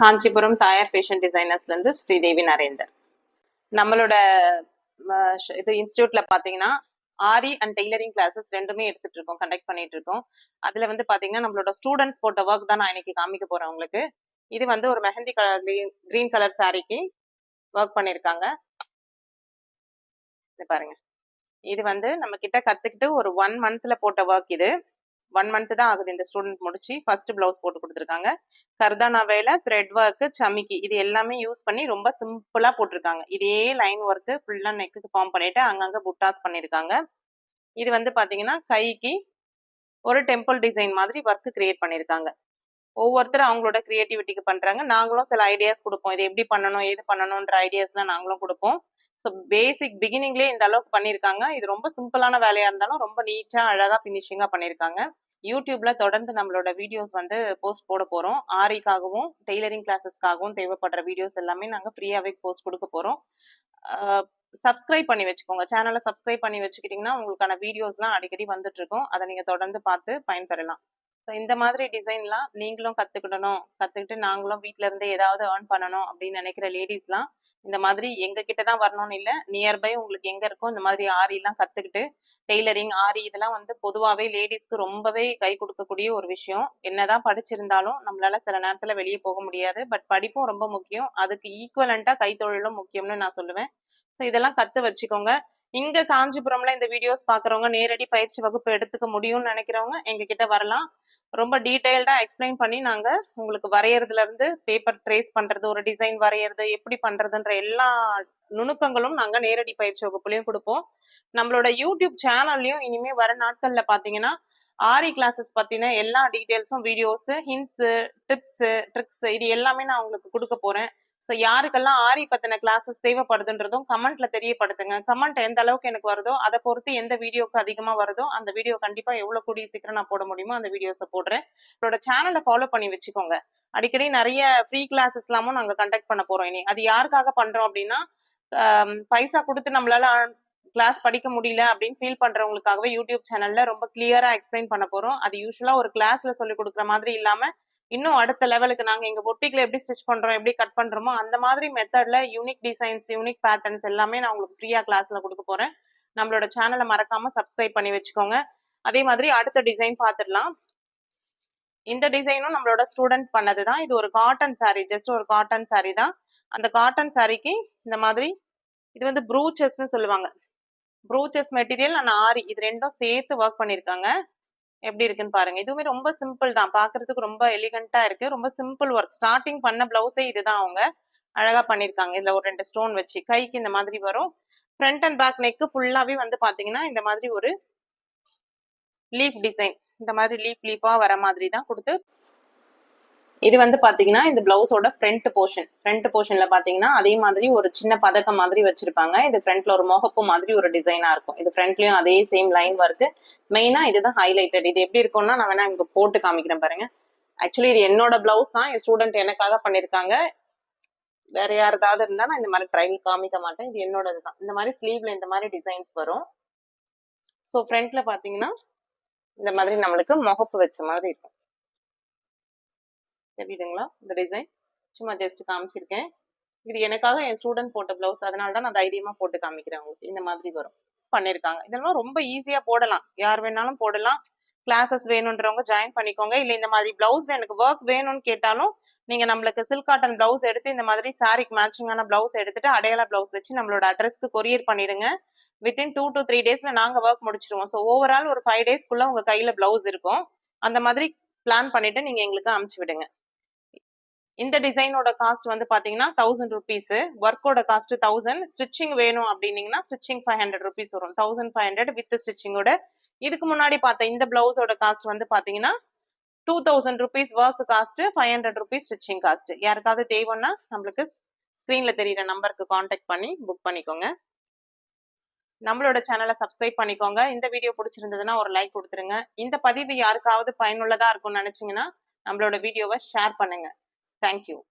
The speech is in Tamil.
காஞ்சிபுரம் தாயார் ஃபேஷன் டிசைனர்ஸ்ல இருந்து ஸ்ரீதேவி நரேந்தர். நம்மளோட இது இன்ஸ்டியூட்ல பாத்தீங்கன்னா ஆரி அண்ட் டெய்லரிங் கிளாஸஸ் ரெண்டுமே எடுத்துட்டு இருக்கோம் கண்டக்ட் பண்ணிட்டு இருக்கோம் அதுல வந்து பாத்தீங்கன்னா நம்மளோட ஸ்டூடெண்ட்ஸ் போட்ட ஒர்க் தான் நான் இன்னைக்கு காமிக்க போறேன் உங்களுக்கு. இது வந்து ஒரு mehndi colour green green colour சாரிக்கு ஒர்க் பண்ணிருக்காங்க. இது பாருங்க. இது வந்து நம்ம கிட்ட கத்துக்கிட்டு ஒரு ஒன் மந்த்ல போட்ட ஒர்க் இது. ஒன் மந்த் தான் ஆகுது இந்த ஸ்டூடெண்ட் முடிச்சு. ஃபர்ஸ்ட் பிளவுஸ் போட்டு கொடுத்துருக்காங்க. கர்தானா வேலை த்ரெட் ஒர்க்கு சமிக்கி. இது எல்லாமே யூஸ் பண்ணி ரொம்ப சிம்பிளா போட்டிருக்காங்க. இதே லைன் ஒர்க்கு ஃபுல்லா நெக்குக்கு ஃபார்ம் பண்ணிட்டு அங்கங்க புட்டாஸ் பண்ணிருக்காங்க. இது வந்து பாத்தீங்கன்னா கைக்கு ஒரு டெம்பிள் டிசைன் மாதிரி ஒர்க் கிரியேட் பண்ணிருக்காங்க. ஒவ்வொருத்தரும் அவங்களோட கிரியேட்டிவிட்டிக்கு பண்றாங்க. நாங்களும் சில ஐடியாஸ் கொடுப்போம். இது எப்படி பண்ணணும் ஏது பண்ணணும்ன்ற ஐடியாஸ்லாம் நாங்களும் கொடுப்போம். ஸோ பேசிக் பிகினிங்லேயே இந்த அளவுக்கு பண்ணியிருக்காங்க. இது ரொம்ப சிம்பிளான வேலையாக இருந்தாலும் ரொம்ப நீட்டாக அழகாக ஃபினிஷிங்காக பண்ணியிருக்காங்க. யூடியூப்ல தொடர்ந்து நம்மளோட வீடியோஸ் வந்து போஸ்ட் போட போறோம். ஆரிக்காகவும் டெய்லரிங் கிளாஸஸ்க்காகவும் தேவைப்படுற வீடியோஸ் எல்லாமே நாங்கள் ஃப்ரீயாகவே போஸ்ட் கொடுக்க போறோம். சப்ஸ்கிரைப் பண்ணி வச்சுக்கோங்க. சேனலை சப்ஸ்கிரைப் பண்ணி வச்சுக்கிட்டீங்கன்னா உங்களுக்கான வீடியோஸ்லாம் அடிக்கடி வந்துட்டு இருக்கும் அதை நீங்க தொடர்ந்து பார்த்து பயன்பெறலாம். ஸோ இந்த மாதிரி டிசைன்லாம் நீங்களும் கத்துக்கிடணும். கத்துக்கிட்டு நாங்களும் வீட்ல இருந்தே ஏதாவது ஏர்ன் பண்ணணும் அப்படின்னு நினைக்கிற லேடிஸ்லாம் இந்த மாதிரி எங்க கிட்ட தான் வரணும்னு இல்லை. நியர்பை உங்களுக்கு எங்க இருக்கோ இந்த மாதிரி ஆரி எல்லாம் கத்துக்கிட்டு டெய்லரிங் ஆரி இதெல்லாம் வந்து பொதுவாகவே லேடிஸ்க்கு ரொம்பவே கை கொடுக்கக்கூடிய ஒரு விஷயம். என்னதான் படிச்சிருந்தாலும் நம்மளால சில நேரத்துல வெளியே போக முடியாது. பட் படிப்பும் ரொம்ப முக்கியம். அதுக்கு ஈக்குவலண்டா கைத்தொழிலும் முக்கியம்னு நான் சொல்லுவேன். ஸோ இதெல்லாம் கத்து வச்சுக்கோங்க. இங்க காஞ்சிபுரம்ல இந்த வீடியோஸ் பாக்குறவங்க நேரடி பயிற்சி வகுப்பு எடுத்துக்க முடியும்னு நினைக்கிறவங்க எங்க கிட்ட வரலாம். ரொம்ப டீட்டெயில்டாக எக்ஸ்பிளைன் பண்ணி நாங்கள் உங்களுக்கு வரைகிறதுலேருந்து பேப்பர் ட்ரேஸ் பண்ணுறது ஒரு டிசைன் வரைகிறது எப்படி பண்ணுறதுன்ற எல்லா நுணுக்கங்களும் நாங்கள் நேரடி பயிற்சி வகுப்புலையும் கொடுப்போம். நம்மளோட யூடியூப் சேனல்லையும் இனிமே வர நாட்களில் பார்த்தீங்கன்னா ஆரி கிளாஸஸ் பற்றின எல்லா டீட்டெயில்ஸும் வீடியோஸு ஹின்ஸு டிப்ஸு ட்ரிக்ஸு இது எல்லாமே நான் உங்களுக்கு கொடுக்க போகிறேன் ஸோ யாருக்கெல்லாம் ஆரி பத்தின கிளாஸஸ் தேவைப்படுதுன்றதும் கமெண்ட்ல தெரியப்படுத்துங்க. கமெண்ட் எந்த அளவுக்கு எனக்கு வருதோ அதை பொறுத்து எந்த வீடியோக்கு அதிகமா வருதோ அந்த வீடியோ கண்டிப்பா எவ்வளவு கூடிய சீக்கிரம் நான் போட முடியுமோ அந்த வீடியோஸை போடுறேன். என்னோட சேனலை ஃபாலோ பண்ணி வச்சுக்கோங்க. அடிக்கடி நிறைய ஃப்ரீ கிளாஸஸ் எல்லாமும் நாங்க கண்டக்ட் பண்ண போறோம் இனி. அது யாருக்காக பண்றோம் அப்படின்னா பைசா கொடுத்து நம்மளால கிளாஸ் படிக்க முடியல அப்படின்னு ஃபீல் பண்றவங்களுக்காகவே யூடியூப் சேனல்ல ரொம்ப கிளியரா எக்ஸ்பிளைன் பண்ண போறோம். அது யூஸ்வலா ஒரு கிளாஸ்ல சொல்லி கொடுக்குற மாதிரி இல்லாம இன்னும் அடுத்த லெவலுக்கு நாங்க எங்க பொட்டிக்ல எப்படி ஸ்டிச் பண்றோம் எப்படி கட் பண்றோமோ அந்த மாதிரி மெத்தட்ல யூனிக் டிசைன்ஸ் யூனிக் பேட்டர்ன்ஸ் எல்லாமே நான் உங்களுக்கு ஃப்ரீயா கிளாஸ்ல கொடுக்க போறேன். நம்மளோட சேனலை மறக்காம சப்ஸ்கிரைப் பண்ணி வச்சுக்கோங்க. அதே மாதிரி அடுத்த டிசைன் பார்த்துடலாம். இந்த டிசைனும் நம்மளோட ஸ்டூடெண்ட் பண்ணதுதான். இது ஒரு காட்டன் saree ஜஸ்ட் ஒரு காட்டன் saree தான். அந்த காட்டன் சாரிக்கு இந்த மாதிரி இது வந்து ப்ரூச்சஸ்னு சொல்லுவாங்க. ப்ரூச்சஸ் மெட்டீரியல் அண்ட் ஆரி இது ரெண்டும் சேர்த்து ஒர்க் பண்ணிருக்காங்க. எப்படி இருக்குன்னு பாருங்க. இதுவுமே ரொம்ப சிம்பிள் தான். பாக்குறதுக்கு ரொம்ப எலிகண்டா இருக்கு. ரொம்ப சிம்பிள் ஒர்க் ஸ்டார்டிங் பண்ண பிளவுஸே இதுதான் அவங்க அழகா பண்ணிருக்காங்க. இதுல ஒரு ரெண்டு ஸ்டோன் வச்சு. கைக்கு இந்த மாதிரி வரும். ஃப்ரண்ட் அண்ட் பேக் நெக்கு ஃபுல்லாவே வந்து பாத்தீங்கன்னா இந்த மாதிரி ஒரு லீஃப் டிசைன் இந்த மாதிரி லீஃப் லீஃபா வர மாதிரி தான் கொடுத்து இது வந்து பாத்தீங்கன்னா இந்த பிளவுஸோட ஃப்ரண்ட் போர்ஷன் ஃப்ரண்ட் போர்ஷன்ல பாத்தீங்கன்னா அதே மாதிரி ஒரு சின்ன பதக்கம் மாதிரி வச்சிருப்பாங்க. இது ஃப்ரண்ட்ல ஒரு முகப்பு மாதிரி ஒரு டிசைனா இருக்கும். இது ஃப்ரண்ட்லயும் அதே சேம் லைன் வருது மெயினா இதுதான் ஹைலைட்டட் இது எப்படி இருக்கும்னா நான் வேணா இங்க போட்டு காமிக்கிறேன் பாருங்க. ஆக்சுவலி இது என்னோட பிளவுஸ் தான். என் ஸ்டூடெண்ட் எனக்காக பண்ணிருக்காங்க. வேற யாருக்காவது இருந்தா நான் இந்த மாதிரி ட்ரைவில் காமிக்க மாட்டேன். இது என்னோட தான். இந்த மாதிரி ஸ்லீவ்ல இந்த மாதிரி டிசைன்ஸ் வரும். ஸோ ஃப்ரண்ட்ல பாத்தீங்கன்னா இந்த மாதிரி நம்மளுக்கு முகப்பு வச்ச மாதிரி இருக்கும். தெரியுதுங்களா இந்த டிசைன் சும்மா ஜஸ்ட் காமிச்சிருக்கேன். இது எனக்காக என் ஸ்டூடெண்ட் போட்ட பிளவுஸ் அதனால தான் நான் தைரியமா போட்டு காமிக்கிறேன் உங்களுக்கு. இந்த மாதிரி வரும். பண்ணிருக்காங்க. இதெல்லாம் ரொம்ப ஈஸியா போடலாம். யார் வேணாலும் போடலாம். கிளாஸஸ் வேணுன்றவங்க ஜாயின் பண்ணிக்கோங்க. இல்ல இந்த மாதிரி பிளவுஸ் எனக்கு ஒர்க் வேணும்னு கேட்டாலும் நீங்க நம்மளுக்கு சில்க் காட்டன் பிளவுஸ் எடுத்து இந்த மாதிரி சாரிக்கு மேட்சிங்கான பிளவுஸ் எடுத்துட்டு அடையாள பிளவுஸ் வச்சு நம்மளோட அட்ரஸ்க்கு கொரியர் பண்ணிடுங்க. வித்தின் டூ டு த்ரீ டேஸ்ல நாங்க ஒர்க் முடிச்சிருவோம் ஸோ ஓவரால் ஒரு ஃபைவ் டேஸ்க்குள்ள உங்க கையில பிளவுஸ் இருக்கும். அந்த மாதிரி பிளான் பண்ணிட்டு நீங்க எங்களுக்கு அமுச்சு விடுங்க. இந்த டிசைனோட காஸ்ட் வந்து பாத்தீங்கன்னா தௌசண்ட் ருபீஸ் ஒர்க்கோட காஸ்ட் தௌசண்ட் ஸ்டிச்சிங் வேணும் அப்படின்னீங்கன்னா ஸ்டிச்சிங் ஃபைவ் ஹண்ட்ரட் ருபீஸ் வரும். தௌசண்ட் ஃபைவ் ஹண்ட்ரட் வித் ஸ்டிச்சிங்கோட இதுக்கு முன்னாடி பார்த்த இந்த பிளவுஸோட காஸ்ட் வந்து பாத்தீங்கன்னா two thousand rupees work cost five hundred rupees stitching cost யாருக்காவது தேவைன்னா நம்மளுக்கு ஸ்க்ரீன்ல தெரியுற நம்பருக்கு காண்டாக்ட் பண்ணி புக் பண்ணிக்கோங்க. நம்மளோட சேனலை சப்ஸ்கிரைப் பண்ணிக்கோங்க. இந்த வீடியோ பிடிச்சிருந்ததுன்னா ஒரு லைக் கொடுத்துருங்க. இந்த பதிவு யாருக்காவது பயனுள்ளதா இருக்கும்னு நினைச்சீங்கன்னா நம்மளோட வீடியோவை ஷேர் பண்ணுங்க. Thank you.